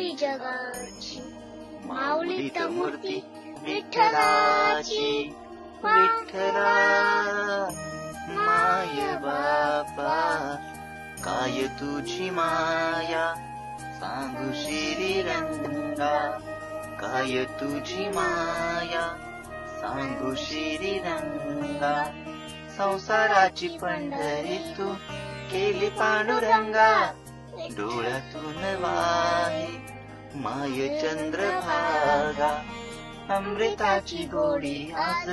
माऊली जगाची माऊली मूर्ती विठ्ठलाची विठ्ठला माय बापा काय तुझी माया सांगू श्रीरंगा काय तुझी माया सांगू श्रीरंगा संसाराची पंढरी तू केली पांडुरंगा डोळ्यातून वाहे माय चंद्रभागा अमृताची गोडी आज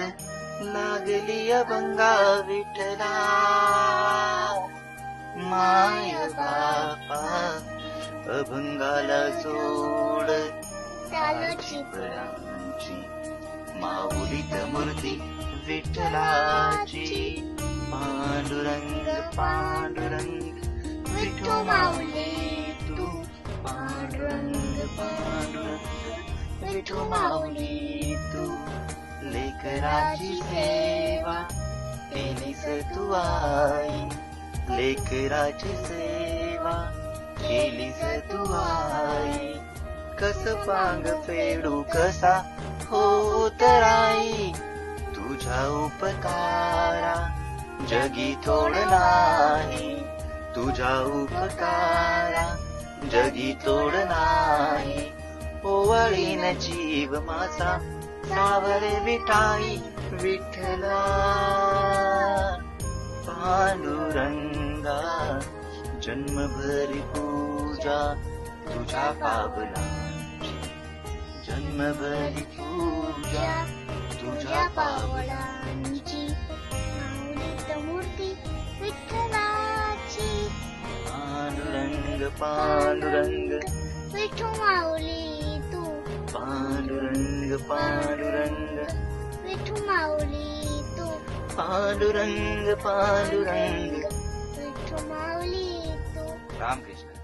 लागली अभंगा विठला माय बापा अभंगाला सोड चालची फळांची माऊलीत मूर्ती विठ्ठलाची. पांडुरंग पांडुरंग विठू माऊली तू पांडुरंग विठू माऊली तू लेकराची सेवा केलीस तू आई. लेकराची सेवा केलीस तू आई. कस पांग फेडू कसा हो तर आई तुझ्या उपकारा जगी थोड नाही. तुझ्या उपकारा जगी तोड नाही. ओवळीन जीव माझा सावरे विठाई विठ्ठला. पांडुरंगा जन्मभरी पूजा तुझ्या पावलांची. जन्मभरी पूजा तुझ्या पावलांची. मूर्ती विठ्ठलाची. पांडुरंग पांडुरंग. विठू माऊली. పాండురంగ పాండురంగ రామకృష్ణ